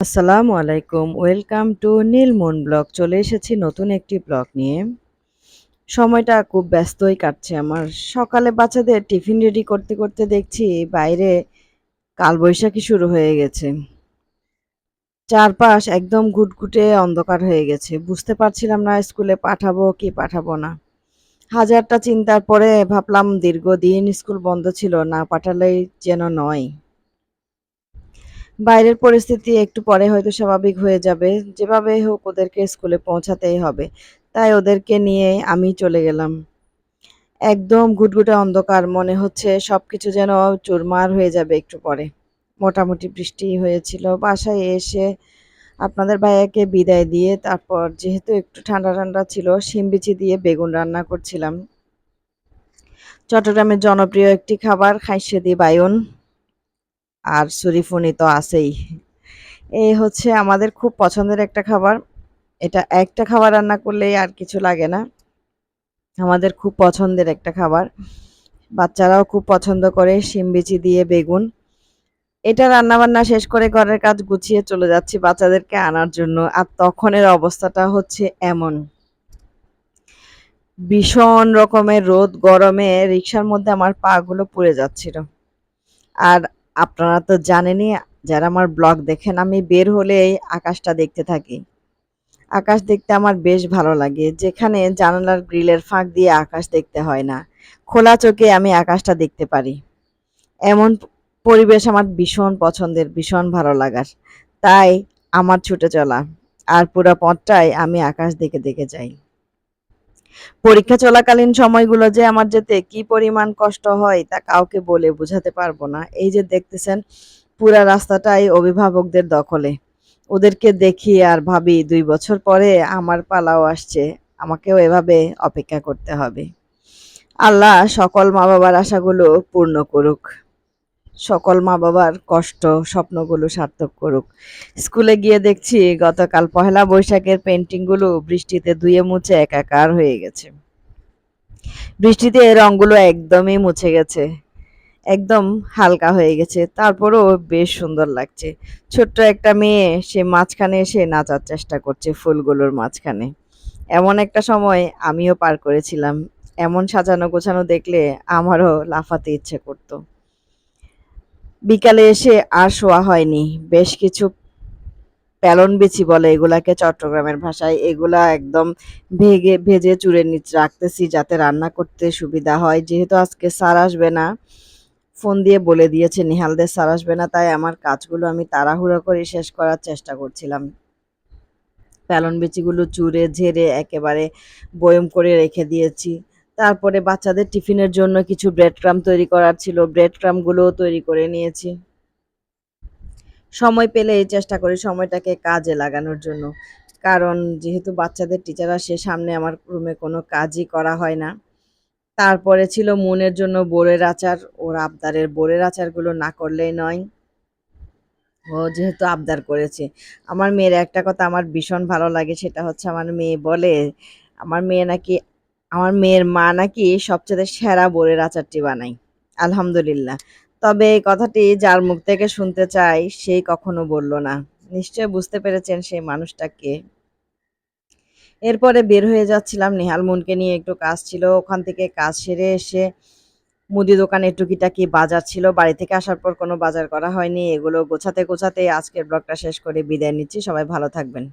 আসসালামু আলাইকুম, welcome to Nilmon blog. চলে এসেছি নতুন একটি ব্লগ নিয়ে। সময়টা খুব ব্যস্তই কাটছে আমার। সকালে বাচ্চাদের টিফিন রেডি করতে করতে দেখছি বাইরে কালবৈশাখী শুরু হয়ে গেছে। চারপাশ একদম ঘুটঘুটে অন্ধকার হয়ে গেছে। বুঝতে পারছিলাম না স্কুলে পাঠাবো কি পাঠাবো না। হাজারটা চিন্তার পরে ভাবলাম দীর্ঘদিন স্কুল বন্ধ ছিল, না পাঠালেই যেন নয়। বাইরের পরিস্থিতি একটু পরে হয়তো স্বাভাবিক হয়ে যাবে। যেভাবে হোক ওদেরকে স্কুলে পৌঁছাতেই হবে। তাই ওদেরকে নিয়ে আমি চলে গেলাম। একদম ঘুটঘুটে অন্ধকার, মনে হচ্ছে সব কিছু যেন চুরমার হয়ে যাবে একটু পরে। মোটামুটি বৃষ্টি হয়েছিল। বাসায় এসে আপনাদের ভাইয়াকে বিদায় দিয়ে তারপর যেহেতু একটু ঠান্ডা ঠান্ডা ছিল শিমবিচি দিয়ে বেগুন রান্না করছিলাম। চট্টগ্রামের জনপ্রিয় একটি খাবার খাইসে দি বায়ন। আর সুরিফুনি তো আছেই। এই হচ্ছে আমাদের খুব পছন্দের একটা খাবার। এটা একটা খাবার রান্না করলেই আর কিছু লাগে না। আমাদের খুব পছন্দের একটা খাবার। বাচ্চারাও খুব পছন্দ করে শিমবিচি দিয়ে বেগুন। এটা রান্না বান্না শেষ করে ঘরের কাজ গুছিয়ে চলে যাচ্ছি বাচ্চাদেরকে আনার জন্য। আর তখনের অবস্থাটা হচ্ছে এমন। ভীষণ রকমের রোদ গরমে রিক্সার মধ্যে আমার পাগুলো পুড়ে যাচ্ছিল। আর আপনারা তো জানেনই, যারা আমার ব্লগ দেখেন, আমি বের হলেই আকাশটা দেখতে থাকি। আকাশ দেখতে আমার বেশ ভালো লাগে। যেখানে জানালার গ্রিলের ফাঁক দিয়ে আকাশ দেখতে হয় না, খোলা চোখে আমি আকাশটা দেখতে পারি। এমন পরিবেশ আমার ভীষণ পছন্দের, ভীষণ ভালো লাগার। তাই আমার ছুটে চলা। আর পুরো পথটাই আমি আকাশ দেখে দেখে যাই। পরীক্ষা চলাকালীন সময়গুলো যে আমার যেতে কি পরিমাণ কষ্ট হয় তা কাউকে বলে বোঝাতে পারব না। এই যে দেখতেছেন, পুরা রাস্তাটাই অভিভাবকদের দখলে। ওদেরকে দেখি আর ভাবি, দুই বছর পরে আমার পালাও আসছে, আমাকেও এভাবে অপেক্ষা করতে হবে। আল্লাহ সকল মা বাবার আশাগুলো পূর্ণ করুক। সকল মা বাবার কষ্ট, স্বপ্নগুলো সার্থক করুক। স্কুলে গিয়ে দেখছি গতকাল পহেলা বৈশাখের পেন্টিংগুলো বৃষ্টিতে ধুয়ে মুছে একাকার হয়ে গেছে। বৃষ্টিতে রঙগুলো একদমই মুছে গেছে। একদম হালকা হয়ে গেছে। তারপরেও বেশ সুন্দর লাগছে। ছোট্ট একটা মেয়ে, সে মাঝখানে এসে নাচার চেষ্টা করছে ফুলগুলোর মাঝখানে। এমন একটা সময় আমিও পার করেছিলাম। এমন সাজানো গোছানো দেখলে আমারও লাফাতে ইচ্ছে করতো। বিকালে এসে আর শোয়া হয়নি। বেশ কিছু প্যালন বিচি বলে এগুলাকে চট্টগ্রামের ভাষায়। এগুলা একদম ভেগে, ভেজে চুড়ে নিচ রাখতেছি যাতে রান্না করতে সুবিধা হয়। যেহেতু আজকে স্যার আসবে না, ফোন দিয়ে বলে দিয়েছে, নিহালদের স্যার আসবে না, তাই আমার কাজগুলো আমি তাড়াহুড়ো করে শেষ করার চেষ্টা করছিলাম। প্যালন বিচিগুলো চুড়ে, ঝেড়ে একেবারে বয়ম করে রেখে দিয়েছি। তারপরে বাচ্চাদের টিফিনের জন্য কিছু ব্রেড ক্রাম তৈরি করার ছিল। ব্রেড ক্রামগুলোও তৈরি করে নিয়েছি। সময় পেলে এই চেষ্টা করি সময়টাকে কাজে লাগানোর জন্য। কারণ যেহেতু বাচ্চাদের টিচার আসে, সামনে আমার রুমে কোনো কাজই করা হয় না। তারপরে ছিল মনের জন্য বোরের আচার। ওর আবদারের বোরের আচারগুলো না করলেই নয়। ও যেহেতু আবদার করেছে। আমার মেয়ের একটা কথা আমার ভীষণ ভালো লাগে, সেটা হচ্ছে আমার মেয়ে বলে, আমার মেয়ে নাকি আমার মেয়ের মা নাকি সবচেয়ে সেরা বোরের আচারটি বানাই আলহামদুলিল্লাহ। তবে এই কথাটি যার মুখ থেকে শুনতে চাই সেই কখনো বলল না। নিশ্চয় বুঝতে পেরেছেন সেই মানুষটাকে। এরপরে বের হয়ে যাচ্ছিলাম। নেহাল মুনকে নিয়ে একটু কাজ ছিল। ওখান থেকে কাজ সেরে এসে মুদি দোকানে টুকিটাকি বাজার ছিল। বাড়ি থেকে আসার পর কোনো বাজার করা হয়নি। এগুলো গোছাতে গোছাতে আজকের ব্লগটা শেষ করে বিদায় নিচ্ছি। সবাই ভালো থাকবেন।